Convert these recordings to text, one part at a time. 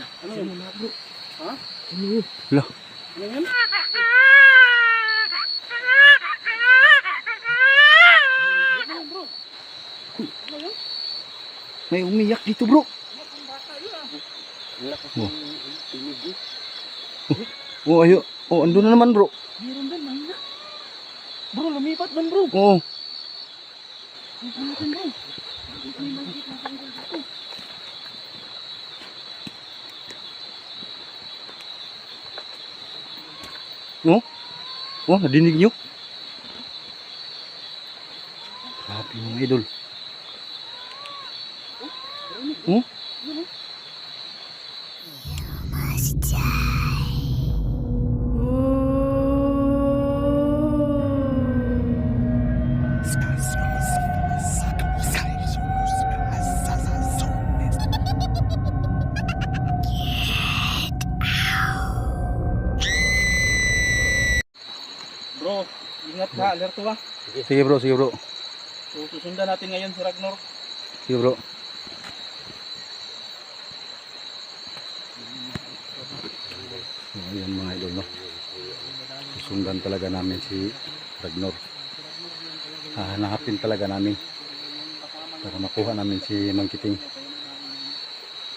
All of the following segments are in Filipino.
Wala bro. May umiyak dito bro. Ah. Oh. Oh, ayo. Oh, ando na naman bro. Meron din, mahina. Bro, lumipat bro. Oo. Na Oh, oh, nadinig nyo? Grabe mga idol. Oh, Bro, ingat ka, alerto ka. sige bro, sige bro. So, susundan natin ngayon si Ragnar. Sige bro. Ayan mga idol no. Susundan talaga namin si Ragnar. Hahanapin talaga namin para makuha namin si Mangkiting.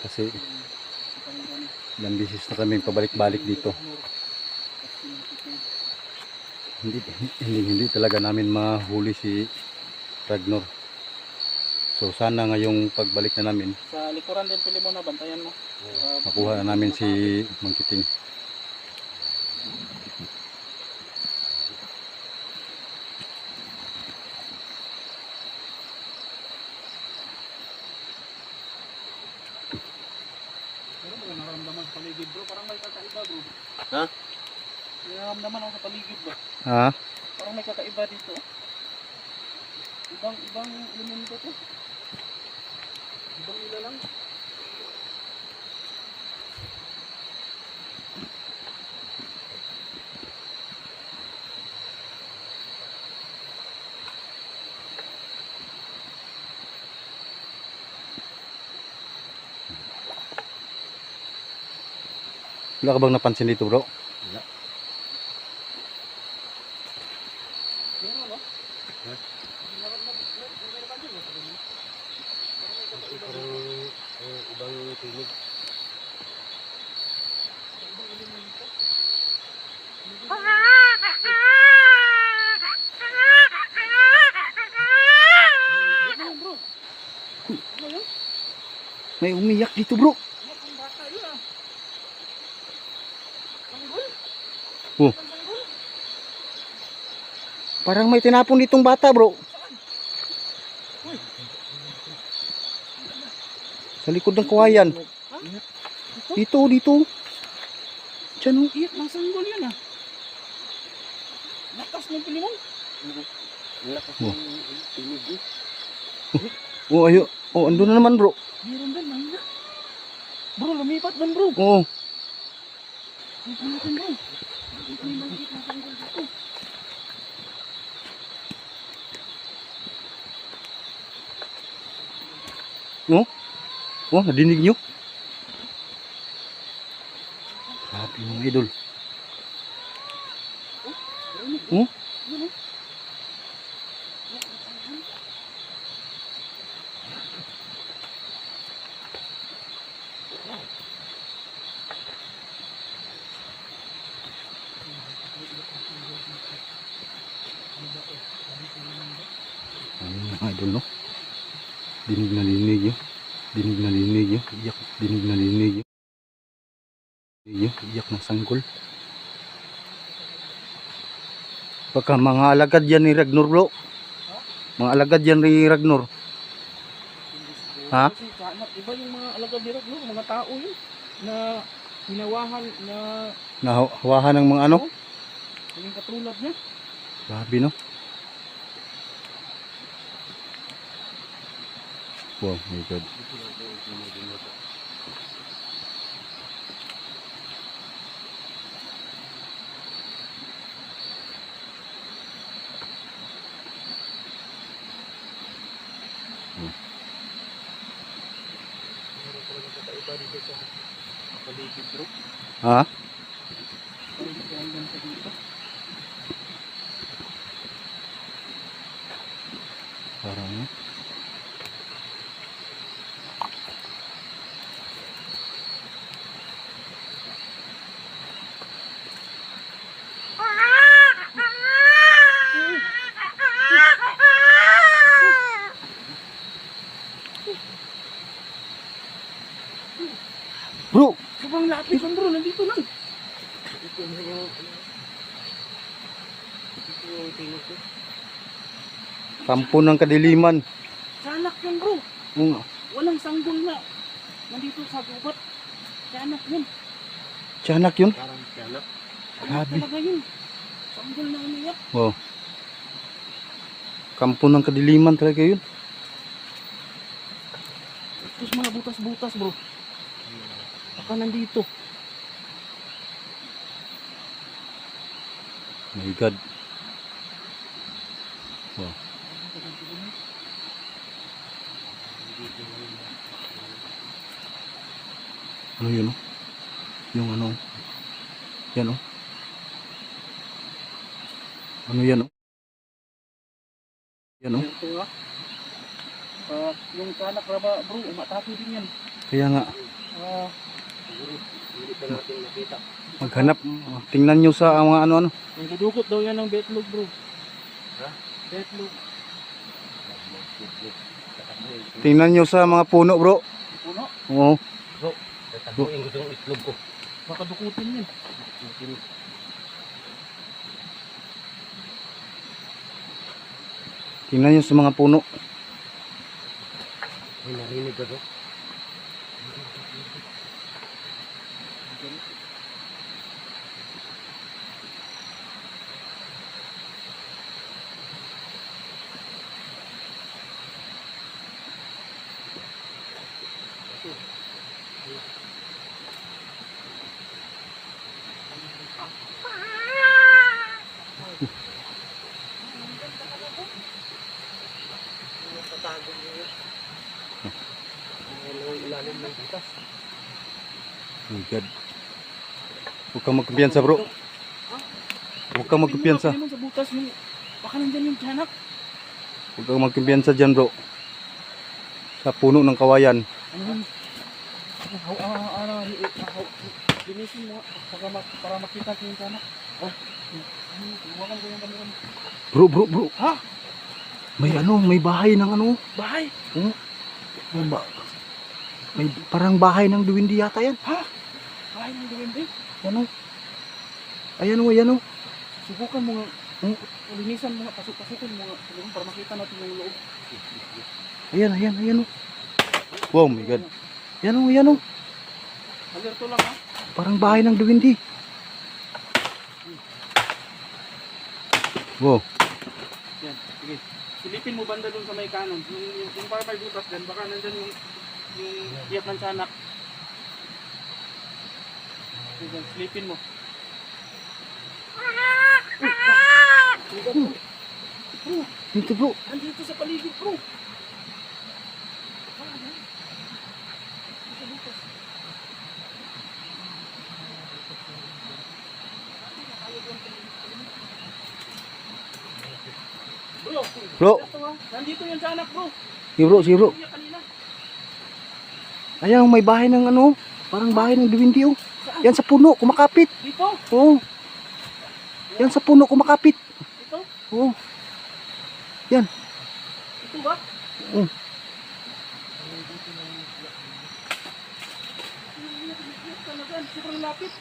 Kasi ilang bisis na kami pabalik-balik dito. Hindi, hindi, hindi talaga namin mahuli si Ragnar. So sana ngayong pagbalik na namin, Sa likuran din pili mo na, bantayan mo. Ah, makuha na namin si Mangkiting. Sa paligid bro? Parang may kakaiba bro. Ha? May naramdaman ako sa paligid ba? Ha? Parang may kakaiba dito. Ibang ibang elemento to. Ibang ila lang. Wala ka bang napansin dito bro? Meron no? ibang tinig. Ano yun bro? Ano yun? May umiyak dito bro. Oh. Parang may tinapon ditong bata bro. Sa likod ng kawayan. Dito, dito. Diyan oh. Iyak ng sanggol yun ah. Lakas ng pilimon. Lakas Oh. ng tinig eh. Oh, ayo. Oh, ando na naman bro. Meron din, mahina. Bro, lumipat man bro. Oo. Lumipat natin bro. Dito. Oh, nadinig nyo? Grabe mga idol. Oh? Ayun mga idol no. Dinig na dinig yun. Dinig na dinig yun. Iyak. Dinig na dinig yun. Iyak ng sanggol. Baka mga alagad yan ni Ragnar bro. Mga alagad yan ni Ragnar. Ha? Iba yung mga alagad ni Ragnar, mga tao yun. Na hinawahan na Nahawahan ng mga ano. yung katulad niya. Grabe no. Wow, my God. Ha? Parang ano? Bro! Sobrang lapit lang bro, nandito lang. Ito na yung... Ito yung tingin ko. Kampo ng kadiliman. Tiyanak yun bro. Oo. Walang sanggol na. Nandito sa gubat. Tiyanak yun. Tiyanak yun. Parang tiyanak. Tiyanak Grabe. talaga yun. Sanggol na umiyak. Oh. Kampo ng kadiliman talaga yun. Tapos mga butas-butas bro. Baka nandito. My God. Wow. Ano yun oh? Yung ano? Yan oh. Ano yan oh? Yan oh. Ah. Ah, yung tiyanak raba bro, umatake din yan. Kaya nga, Ah, Siguro, hindi pa natin nakita. maghanap. Tingnan nyo sa mga ano-ano. yung dudukot daw yan ng betlog bro. Ha? Betlog. Tingnan nyo sa mga puno bro. Puno. Oo. Tatabuin ko yung itlog ko. Baka dukutin yan. Tingnan nyo sa mga puno. May narinig ka ilalim ng butas? Oh my God. Huwag kang magkumpiyansa bro. Huwag kang magkumpiyansa. Mo sa butas yung baka nandyan yung tiyanak. Huwag kang magkumpiyansa dyan bro. Sa puno ng kawayan. Ano ah, Linisin mo para, ma- para makita ko yung tiyanak. Ano, mo. Bro, bro, bro. Ha? May ano, may bahay ng ano. Bahay! Ba- may parang bahay ng duwindi yata yan. Ha? Bahay ng duwende? Yan o. Ayan o, ayan o. Subukan mo nga. Hmm? Linisan mo nga, pasok-pasukin mo nga. Para makita natin yung loob. Ayan, ayan, ayan o. Wow, my God. Ayan o, ayan o. Alerto lang ha. Parang bahay ng duwindi. Wow. Yan, sige. Silipin mo banda dun sa may kanon. Yung, yung, yung para may butas din, baka nandyan yung, yung iyak ng tiyanak. Sige, silipin mo. Dito bro. Nandito sa paligid bro. Bro, Bro. ito. Nandito yung bro. Sige bro, sige bro. Iyak kanina. Ayan, may bahay ng ano. Parang bahay ng duwindi o. Yan sa puno, kumakapit. Dito, Oo. Yan sa puno, kumakapit. dito, Oo. ito ba? Iyak talaga, sobrang lapit.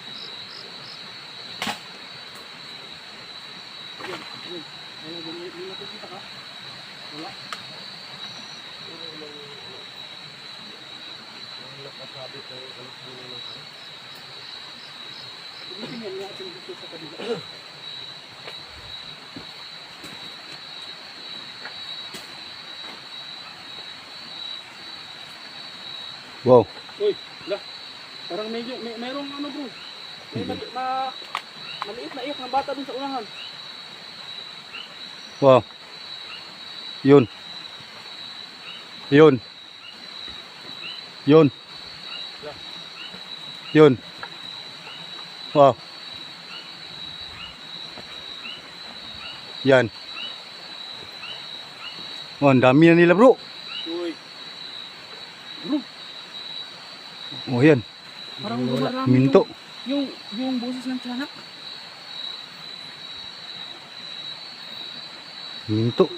Ayan, ayan. Ayan, ayan, ayan, nakikita ka? Wala. Nakasabi ko yung anak mo na lang. Tulisin yan natin dito sa kabila. Wow. Uy, la. Parang medyo, may, merong ano bro. May mali, ma, maliit na iyak ng bata dun sa unahan. Wow. Yun. Yun. Yun. Yun. Wow. Yan. Oh, ang dami na nila bro. Uy. Oh, yan. Parang Minto. Yung, yung, yung boses ng tiyanak. Minto.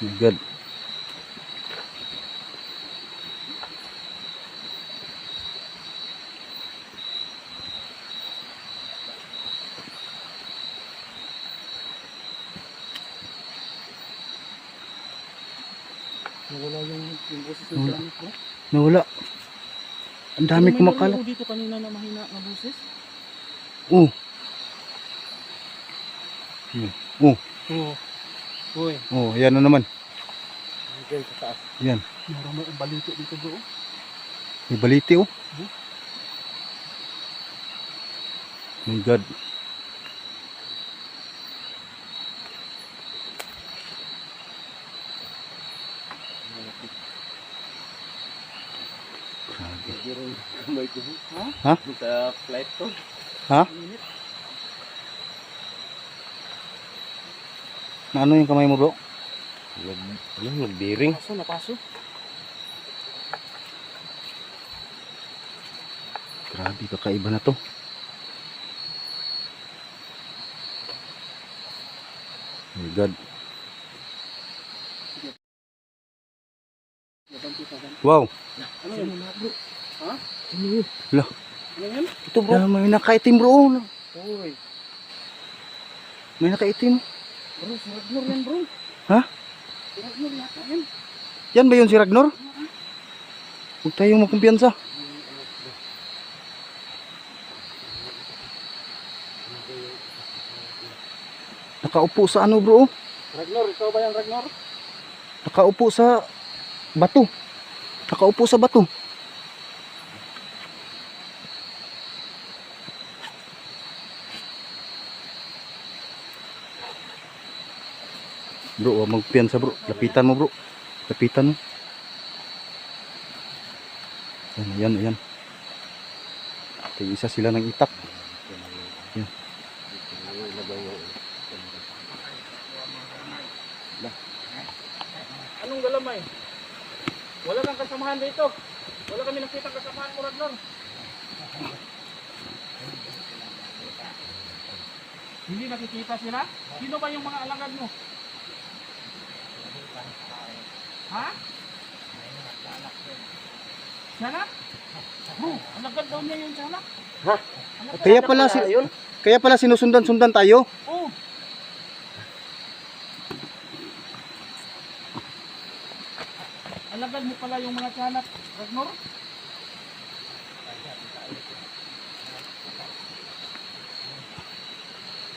God. Nawala yung, yung boses ng tiyanak bro. Nawala. Ang dami kumakalat. ko dito kanina na mahina na boses. Oh. Oh. Oo. Uy. Oh, yan na naman. Diyan sa taas. Yan. Marami ang balito dito bro. May baliti oh. My God. Grabe. Ha? Ha? Sa flight to. Ang init. Na ano yung kamay mo bro? Nag, ano, nagbiring. Napaso, napaso. Grabe, kakaiba na to. My God. Wow. Ano yan? bro? Ha? Ano yun? Ano yan? Ito bro. May nakaitim bro. Uy. May nakaitim. Bro, si Ragnar yan bro. Ha? Si Ragnar yata yan. Yan ba yun si Ragnor? Huwag tayong magkumpiyansa. Nakaupo sa ano bro? Ragnar, ikaw ba yan Ragnar? Nakaupo sa bato. Nakaupo sa bato. Bro, huwag magpiyansa bro. Lapitan mo bro. Lapitan mo. Yan, yan, yan. Kaya isa sila ng itak. Anong galamay? Wala kang kasamahan dito. Wala kami nakita kasamahan mo Ragnar. Hindi nakikita sila? Sino ba yung mga alagad mo? Ha? Tiyanak? Bro, alagad daw niya yung tiyanak. Ha? Kaya pala si kaya pala sinusundan-sundan tayo. Oh. Alagad mo pala yung mga tiyanak, Ragnar?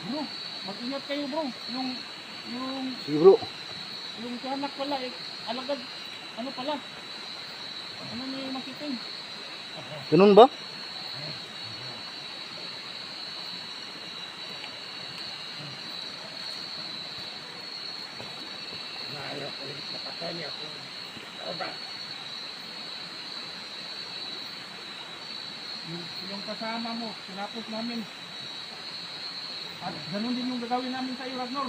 Bro, mag-ingat kayo bro. Yung, yung, Sige bro. yung tiyanak pala, eh, alagad, ano pala? Ano yung makiting? Ganun ba? Yung, yung kasama mo, sinapos namin. At ganun din yung gagawin namin sa iyo, Ragnar.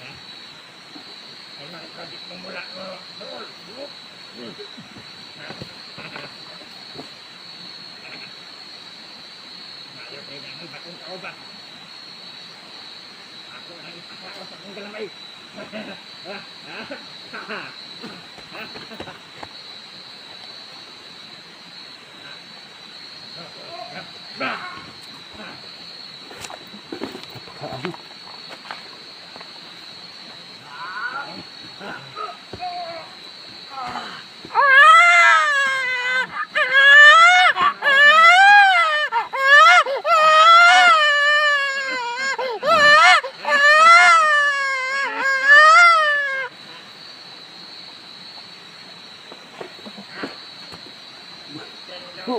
Emang kadit memulak Dol, duluk Ayaw kailangan batong kaobat Ako ang ipakaos akong galamay. Ah! Bro,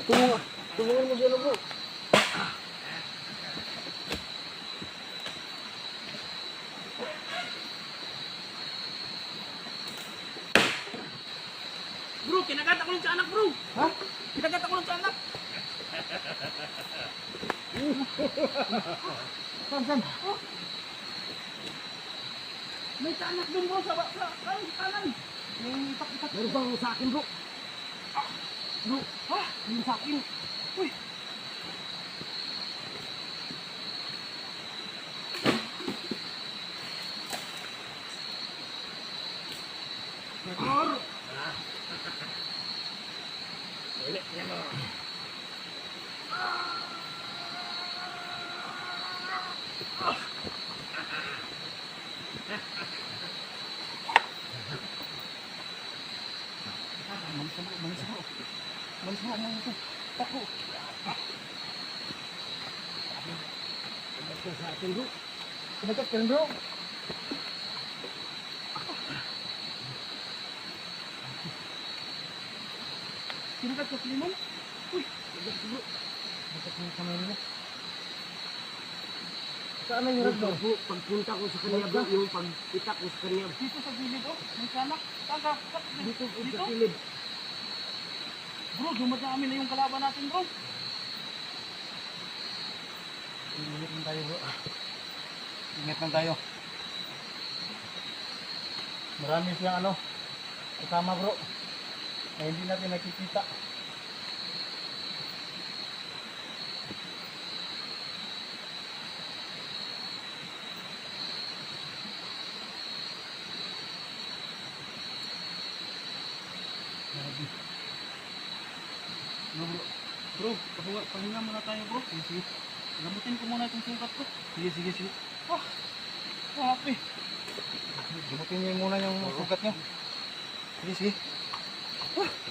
tulungan. Tulungan mo dyan bro. Bro, kinagat ako lang sa anak, bro. Ha? Kinagat ako lang sa anak. Saan, saan? Oh. May tanak doon, bro, sa, sa, sa kanan. May itak-itak. Meron bang sa akin bro? Bro, ha? Yung sa akin. Uy. Manis mo, manis mo. Manis mo, manis mo. Tako. Meron sa akin bro. Kinagat ka bro. Kinagat ka sa? Uy, kinagat ka, bro. Kinagat ka nila. Saan ang hirap? Bro, pagpunta ko sa kanya bro, yung pagkita ko sa kanya. Dito sa gilid, oh. May kanak. Saan ka? Dito Dito? sa kilid. Bro, dumadami na yung kalaban natin, bro. Ingat lang tayo, bro. Ingat lang tayo. Marami siyang ano, kasama, bro. Na hindi natin nakikita. Grabe. Bro, bro. Pahinga, pahinga muna tayo, bro. Sige, sige. Gamutin ko muna itong sukat ko. Sige, sige, sige. Ah, grabe. Gamutin niyo muna yung sukat niyo. Sige, sige. Ah.